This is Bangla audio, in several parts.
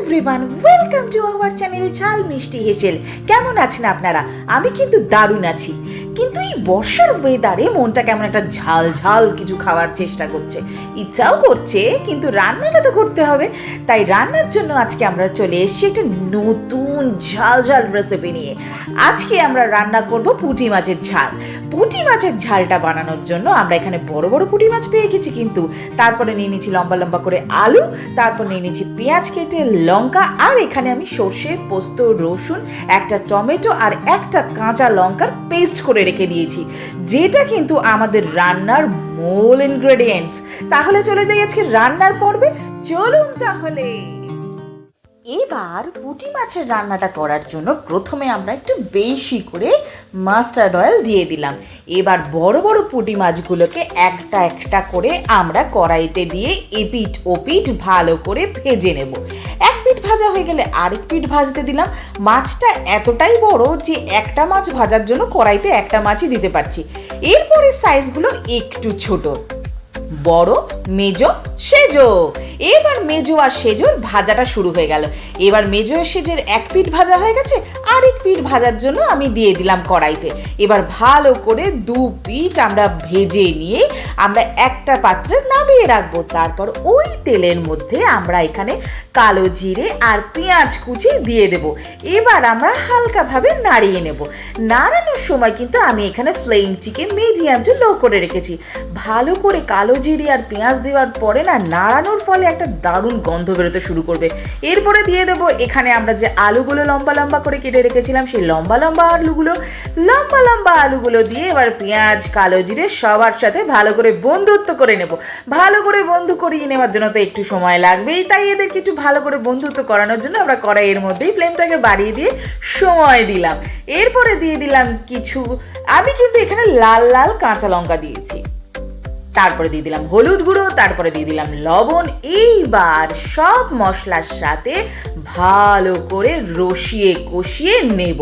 Everyone welcome to our channel ঝাল মিষ্টি হেসেল কেমন আছেন আপনারা? আমি কিন্তু দারুণ আছি। কিন্তু এই বর্ষার ওয়েদারে মনটা কেমন একটা ঝাল ঝাল কিছু খাওয়ার চেষ্টা করছে। ইচ্ছাও করছে, কিন্তু রান্নাটা তো করতে হবে। তাই রান্নার জন্য আজকে আমরা চলে এসেছি একটা নতুন ঝাল ঝাল রেসিপি নিয়ে। আজকে আমরা রান্না করব পুঁটি মাছের ঝাল। পুঁটি মাছের ঝালটা বানানোর জন্য আমরা এখানে বড় বড় পুঁটি মাছ পেয়ে গেছি কিন্তু, তারপরে নিয়ে নিয়েছি লম্বা লম্বা করে আলু, তারপর নিয়ে নিয়েছি পেঁয়াজ কেটে লঙ্কা, আর এখানে আমি সর্ষে, পোস্ত, রসুন, একটা টমেটো আর একটা কাঁচা লঙ্কার পেস্ট করে রেখে দিয়েছি। যেটা কিন্তু আমাদের রান্নার মূল ইনগ্রেডিয়েন্টস তাহলে চলে যাই আজকে রান্নার পর্বে। চলুন তাহলে। এবার পুঁটি মাছের রান্নাটা করার জন্য প্রথমে আমরা একটু বেশি করে মাস্টার্ড অয়েল দিয়ে দিলাম। এবার বড় বড় পুঁটি মাছগুলোকে একটা একটা করে আমরা কড়াইতে দিয়ে এপিট ওপিট ভালো করে ভেজে নেব। এক পিঠ ভাজা হয়ে গেলে আরেক পিঠ ভাজতে দিলাম। মাছটা এতটাই বড় যে একটা মাছ ভাজার জন্য কড়াইতে একটা মাছই দিতে পারছি। এরপরে সাইজগুলো একটু ছোট। বড়, মেজো, সেজো। এবার মেজো আর সেজোর ভাজাটা শুরু হয়ে গেল। এবার মেজো সেজের এক পিঠ ভাজা হয়ে গেছে, আরেক পিঠ ভাজার জন্য আমি দিয়ে দিলাম কড়াইতে। এবার ভালো করে দু পিঠ আমরা ভেজে নিয়ে আমরা একটা পাত্রে নামিয়ে রাখব। তারপর ওই তেলের মধ্যে আমরা এখানে কালো জিরে আর পেঁয়াজ কুচি দিয়ে দেব। এবার আমরা হালকাভাবে নাড়িয়ে নেব। নাড়ানোর সময় কিন্তু আমি এখানে ফ্লেম চিকে মিডিয়াম টু লো করে রেখেছি। ভালো করে কালো জিরে আর পেঁয়াজ দেওয়ার পরে না নাড়ানোর ফলে একটা দারুণ গন্ধ বেরোতে শুরু করবে। এরপরে দিয়ে দেব এখানে আমরা যে আলুগুলো লম্বা লম্বা করে কেটে রেখেছিলাম, সেই লম্বা লম্বা আলুগুলো। লম্বা লম্বা আলুগুলো দিয়ে এবার পেঁয়াজ, কালো জিরে সবার সাথে ভালো করে বন্ধুত্ব করে নেব। ভালো করে বন্ধু করিয়ে নেওয়ার জন্য তো একটু সময় লাগবেই। তাই এদেরকে একটু ভালো করে বন্ধুত্ব করানোর জন্য আমরা কড়াইয়ের মধ্যেই ফ্লেমটাকে বাড়িয়ে দিয়ে সময় দিলাম। এরপরে দিয়ে দিলাম কিছু, আমি কিন্তু এখানে লাল লাল কাঁচা লঙ্কা দিয়েছি। তারপরে দিয়ে দিলাম হলুদ গুঁড়ো, তারপরে দিয়ে দিলাম লবণ। এইবার সব মশলার সাথে ভালো করে রসিয়ে কষিয়ে নেব।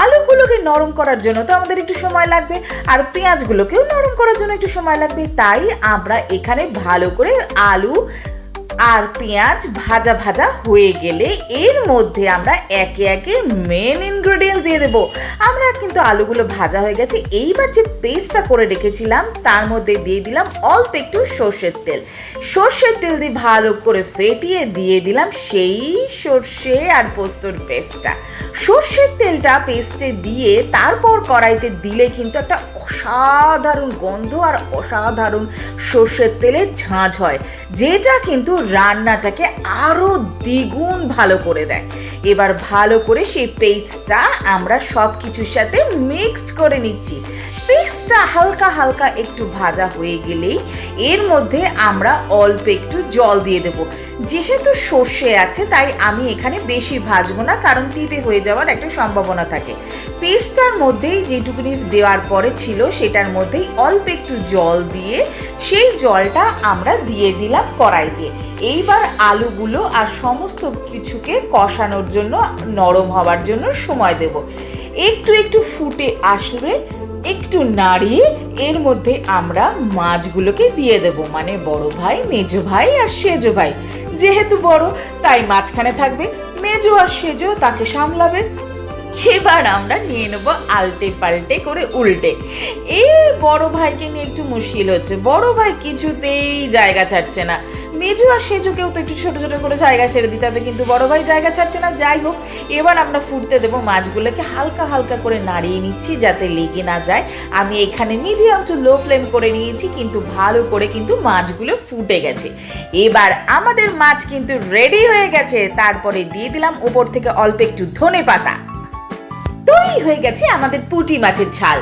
আলুগুলোকে নরম করার জন্য তো আমাদের একটু সময় লাগবে, আর পেঁয়াজগুলোকেও নরম করার জন্য একটু সময় লাগবে। তাই আমরা এখানে ভালো করে আলু আর পেঁয়াজ ভাজা ভাজা হয়ে গেলে এর মধ্যে আমরা একে একে মেন ইনগ্রেডিয়েন্টস দিয়ে দেবো। আমরা কিন্তু আলুগুলো ভাজা হয়ে গেছে, এইবার যে পেস্টটা করে রেখেছিলাম, তার মধ্যে দিয়ে দিলাম অল্প একটু সর্ষের তেল। সর্ষের তেল দিয়ে ভালো করে ফেটিয়ে দিয়ে দিলাম সেই সর্ষে আর পোস্তর পেস্টটা সর্ষের তেলটা পেস্টে দিয়ে তারপর কড়াইতে দিলে কিন্তু একটা অসাধারণ গন্ধ আর অসাধারণ সর্ষের তেলের ঝাঁঝ হয়। যেটা কিন্তু রান্নাটাকে আরও দ্বিগুণ ভালো করে দেয়। এবার ভালো করে সেই পেস্টটা আমরা সব কিছুর সাথে মিক্সড করে নিচ্ছি। পেস্টটা হালকা হালকা একটু ভাজা হয়ে গেলেই এর মধ্যে আমরা অল্প একটু জল দিয়ে দেব। যেহেতু সর্ষে আছে, তাই আমি এখানে বেশি ভাজবো না, কারণ তিতে হয়ে যাওয়ার একটা সম্ভাবনা থাকে। পেস্টটার মধ্যেই যেটুকুনি দেওয়ার পরে ছিল, সেটার মধ্যেই অল্প একটু জল দিয়ে সেই জলটা আমরা দিয়ে দিলাম কড়াই দিয়ে এইবার আলুগুলো আর সমস্ত কিছুকে কষানোর জন্য, নরম হওয়ার জন্য সময় দেব। একটু একটু ফুটে আসলে একটু নাড়িয়ে এর মধ্যে আমরা মাছগুলোকে দিয়ে দেব। মানে বড় ভাই, মেজো ভাই আর সেজো ভাই। যেহেতু বড়, তাই মাঝখানে থাকবে মেজো আর সেজো, তাকে সামলাবে। এবার আমরা নিয়ে নেব আলটে পাল্টে করে উল্টে। এই বড় ভাইকে নিয়ে একটু মুশকিল হচ্ছে। বড় ভাই কিছুতেই জায়গা ছাড়ছে না। মেজু আর সেজুকেও তো একটু ছোট ছোট করে জায়গা ছেড়ে দিতে হবে, কিন্তু বড় ভাই জায়গা ছাড়ছে না। যাই হোক, এবার আমরা ফুটতে দেবো মাছগুলোকে, হালকা হালকা করে নাড়িয়ে নিচ্ছি যাতে লেগে না যায়। আমি এখানে মিডিয়াম টু লো ফ্লেম করে নিয়েছি, কিন্তু ভালো করে কিন্তু মাছগুলো ফুটে গেছে। এবার আমাদের মাছ কিন্তু রেডি হয়ে গেছে। তারপরে দিয়ে দিলাম উপর থেকে অল্প একটু ধনে পাতা তৈরি হয়ে গেছে আমাদের পুঁটি মাছের ঝাল।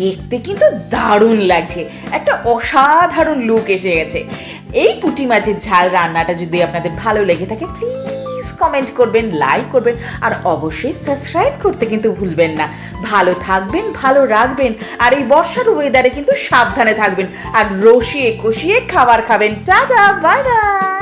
দেখতে কিন্তু দারুণ লাগছে। একটা অসাধারণ লুক এসে গেছে। এই পুঁটি মাছের ঝাল রান্নাটা যদি আপনাদের ভালো লেগে থাকে প্লিজ কমেন্ট করবেন লাইক করবেন, আর অবশ্যই সাবস্ক্রাইব করতে কিন্তু ভুলবেন না। ভালো থাকবেন, ভালো রাখবেন, আর এই বর্ষার ওয়েদারে কিন্তু সাবধানে থাকবেন, আর রসিয়ে কষিয়ে খাবার খাবেন। Tata bye bye